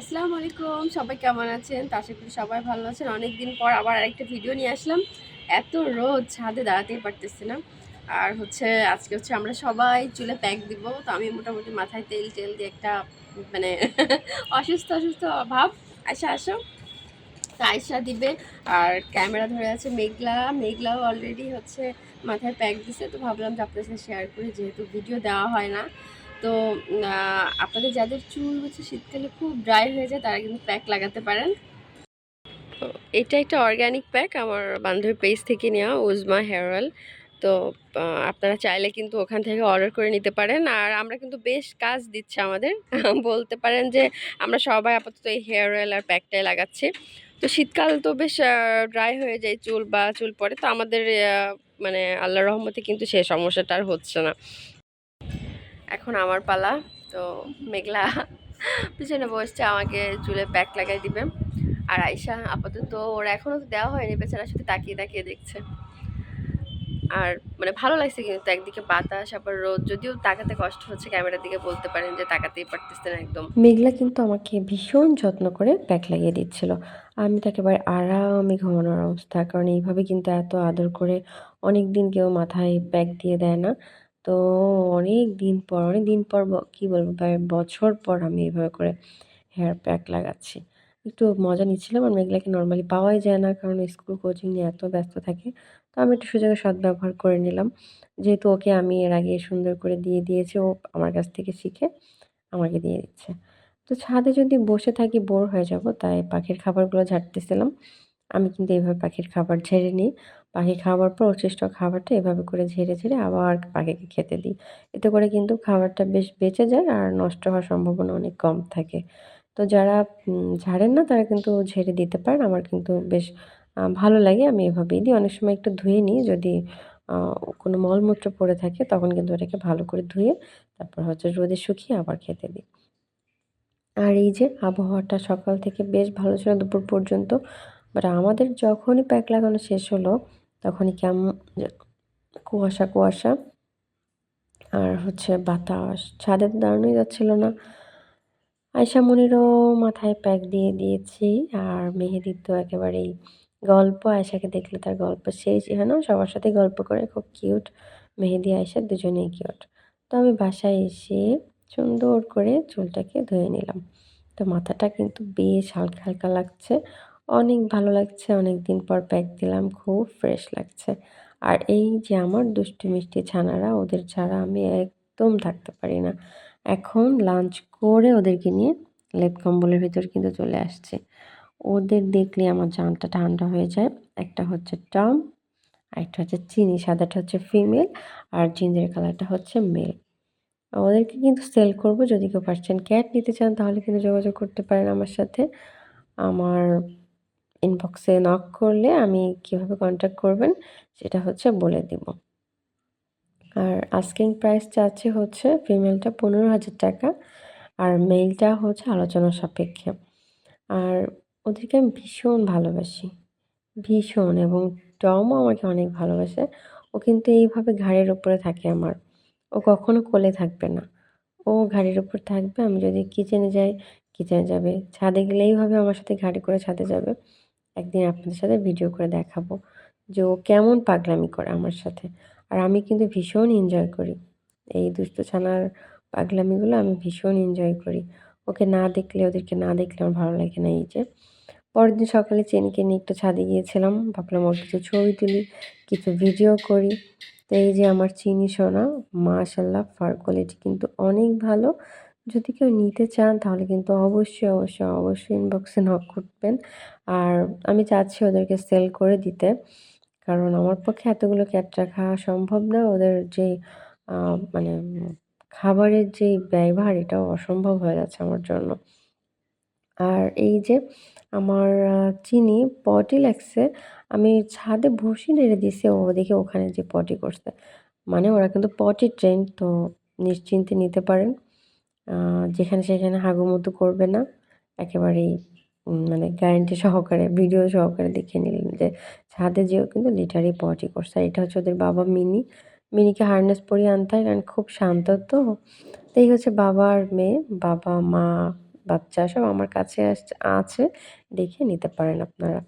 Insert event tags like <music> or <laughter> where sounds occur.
আসসালামু আলাইকুম, সবাই কেমন আছেন? তা আশা করি সবাই ভালো আছেন। অনেকদিন পর আবার আরেকটা ভিডিও নিয়ে আসলাম। এত রোদ, ছাদে দাঁড়াতেই পারতেছে না। আর হচ্ছে, আজকে হচ্ছে আমরা সবাই চুলে প্যাক দিব। তো আমি মোটামুটি মাথায় তেল টেল দিয়ে একটা মানে <laughs> অসুস্থ অসুস্থ ভাব। আয়সা আসো। আয়সা দিবে। আর ক্যামেরা ধরে আছে মেঘলা। মেঘলাও অলরেডি হচ্ছে মাথায় প্যাক দিছে। তো ভাবলাম যে আপনার সাথে শেয়ার করি, যেহেতু ভিডিও দেওয়া হয় না। তো আপনাদের যাদের চুল হচ্ছে শীতকালে খুব ড্রাই হয়ে যায়, তারা কিন্তু প্যাক লাগাতে পারেন। তো, এটা একটা অর্গ্যানিক প্যাক আমার বান্ধবীর পেজ থেকে নেওয়া উজমা হেয়ার অয়েল তো আপনারা চাইলে কিন্তু ওখান থেকে অর্ডার করে নিতে পারেন। আর আমরা কিন্তু বেশ কাজ দিচ্ছে আমাদের। <laughs> বলতে পারেন যে, আমরা সবাই আপাতত এই হেয়ার অয়েল আর প্যাকটাই লাগাচ্ছি। তো, শীতকাল তো বেশ ড্রাই হয়ে যায় চুল বা চুল পড়ে তো, আমাদের মানে আল্লাহ রহমতে কিন্তু সেই সমস্যাটা আর হচ্ছে না। এখন আমার পালা। তো মেঘলা পিছনে বসছে, আমাকে চুলে প্যাক লাগাই দিবে। আর আয়সা আপাতত ওর এখনও তো দেওয়া হয়নি বেচারা শুধু তাকিয়ে তাকিয়ে দেখছে। আর মানে ভালো লাগছে কিন্তু একদিকে বাতাস, আবার রোদ, যদিও তাকাতে কষ্ট হচ্ছে ক্যামেরার দিকে বলতে পারেন যে তাকাতেই পারতেছে না একদম। মেঘলা কিন্তু আমাকে ভীষণ যত্ন করে প্যাক লাগিয়ে দিচ্ছিল। আমি তাকে এবার আরামে ঘুমানোর অবস্থা, কারণ এইভাবে কিন্তু এত আদর করে অনেক দিন কেউ মাথায় প্যাক দিয়ে দেয় না। তো অনেক দিন পর, অনেক দিন পর কি বলব, প্রায় বছর পর আমি এইভাবে করে হেয়ার প্যাক লাগাচ্ছি। একটু মজা নিচ্ছিলাম আর মেঘলাকে নর্মালি পাওয়াই যায় না কারণ স্কুল কোচিং নিয়ে এত ব্যস্ত থাকে। তো আমি একটু সুযোগের সদ্ব্যবহার করে নিলাম। যেহেতু ওকে আমি এর আগে সুন্দর করে দিয়ে দিয়েছি, ও আমার কাছ থেকে শিখে আমাকে দিয়ে দিচ্ছে। তো ছাদে যদি বসে থাকি, বোর হয়ে যাব, তাই পাখির খাবারগুলো ঝাড়তেছিলাম। আমি কিন্তু এইভাবে পাখির খাবার ঝেড়ে নিই। পাখি খাওয়ার পর অবশিষ্ট খাবারটা এভাবে করে ঝেড়ে ঝেড়ে আবার পাখিকে খেতে দিই। এতে করে কিন্তু খাবারটা বেশ বেঁচে যায় আর নষ্ট হওয়ার সম্ভাবনা অনেক কম থাকে। তো যারা ঝাড়েন না তারা কিন্তু ঝেড়ে দিতে পারেন। আমার কিন্তু বেশ ভালো লাগে। আমি এভাবেই দিই। অনেক সময় একটু ধুয়ে নিই। যদি কোনো মলমূত্র পড়ে থাকে তখন কিন্তু এটাকে ভালো করে ধুয়ে তারপর হচ্ছে রোদে শুকিয়ে আবার খেতে দিই। আর এই যে আবহাওয়াটা সকাল থেকে বেশ ভালো ছিল। দুপুর পর্যন্ত বাট আমাদের যখনই প্যাক লাগানো শেষ হলো, তখনই কেমন কুয়াশা কুয়াশা। আর হচ্ছে বাতাস। ছাদে দাঁড়ানোই যাচ্ছিল না। আয়শা মনিরও মাথায় প্যাক দিয়ে দিয়েছি। আর মেহেদির তো একেবারেই গল্প। আয়শাকে দেখলে তার গল্প শেষ। হয় না সবার সাথে গল্প করে। খুব কিউট মেহেদি, আয়শা দুজনেই কিউট তো আমি বাসায় এসে সুন্দর করে চুলটাকে ধুয়ে নিলাম। তো মাথাটা কিন্তু বেশ হালকা হালকা লাগছে। অনেক ভালো লাগছে অনেক দিন পর প্যাক দিলাম, খুব ফ্রেশ লাগছে। আর এই যে আমার দুষ্টু মিষ্টি ছানারা, ওদের ছাড়া আমি একদম থাকতে পারি না। এখন লাঞ্চ করে ওদেরকে নিয়ে লেপ কম্বলের ভিতর কিন্তু চলে আসছে। ওদের দেখলে আমার জানটা ঠান্ডা হয়ে যায়। একটা হচ্ছে টম আর একটা হচ্ছে চিনি, সাদাটা হচ্ছে ফিমেল আর জিঞ্জার কালারটা হচ্ছে মেল ওদেরকে কিন্তু সেল করব, যদি কেউ পার্সেন্ট ক্যাট নিতে চান, তাহলে কিন্তু যোগাযোগ করতে পারেন আমার সাথে। আমার ইনবক্সে নক করলে আমি কীভাবে কন্ট্যাক্ট করবেন সেটা হচ্ছে বলে দিব। আর আস্কিং প্রাইস চাচ্ছে হচ্ছে ফিমেলটা পনেরো হাজার টাকা আর মেলটা হচ্ছে আলোচনা সাপেক্ষে। আর ওদেরকে আমি ভীষণ ভালোবাসি, ভীষণ এবং টমও আমাকে অনেক ভালোবাসে। ও কিন্তু এইভাবে ঘাড়ের উপরে থাকে আমার। ও কখনো কোলে থাকবে না। ও ঘাড়ির উপর থাকবে, আমি যদি কিচেনে যাই কিচেনে যাবে। ছাদে গেলে এইভাবে আমার সাথে ঘাড়ি করে ছাদে যাবে। একদিন আপনাদের সাথে ভিডিও করে দেখাবো যে ও কেমন পাগলামি করে আমার সাথে। আর আমি কিন্তু ভীষণ এনজয় করি। এই দুষ্টু ছানার পাগলামিগুলো আমি ভীষণ এনজয় করি। ওকে না দেখলে, ওদেরকে না দেখলে আমার ভালো লাগে না এই যে। পরের দিন সকালে চেনিকে নিয়ে একটু ছাদে গিয়েছিলাম। ভাবলাম ওর কিছু ছবি তুলি, কিছু ভিডিও করি। তো এই যে আমার চিনি সোনা মাশাল্লাহ ফার কোয়ালিটি কিন্তু অনেক ভালো। যদি কেউ নিতে চান, তাহলে কিন্তু অবশ্যই অবশ্যই অবশ্যই ইনবক্সে নক করবেন। আর আমি চাচ্ছি ওদেরকে সেল করে দিতে। কারণ আমার পক্ষে এতগুলো ক্যাট রাখা সম্ভব না। ওদের যে মানে খাবারের যে ব্যয়ভার, এটাও অসম্ভব হয়ে যাচ্ছে আমার জন্য। আর এই যে, আমার চিনি পটি লাগছে আমি ছাদে ভুসি নেড়ে দিছি ও দেখে ওখানে যে পটি করছে। মানে ওরা কিন্তু পটি ট্রেন তো নিশ্চিন্তে নিতে পারেন। যেখানে সেখানে হাগুমুতু করবে না। একেবারেই মানে গ্যারেন্টি সহকারে ভিডিও সহকারে দেখে নিলেন যে ছাদে যেও কিন্তু লিটারি পটি করছে। আর এটা হচ্ছে ওদের বাবা মিনি। মিনিকে হারনেস পরিয়ে আনতে হয়, কারণ খুব শান্ত তো। তো এই হচ্ছে বাবা আর মেয়ে। বাবা, মা, বাচ্চা সব আমার কাছে আছে। দেখে নিতে পারেন আপনারা।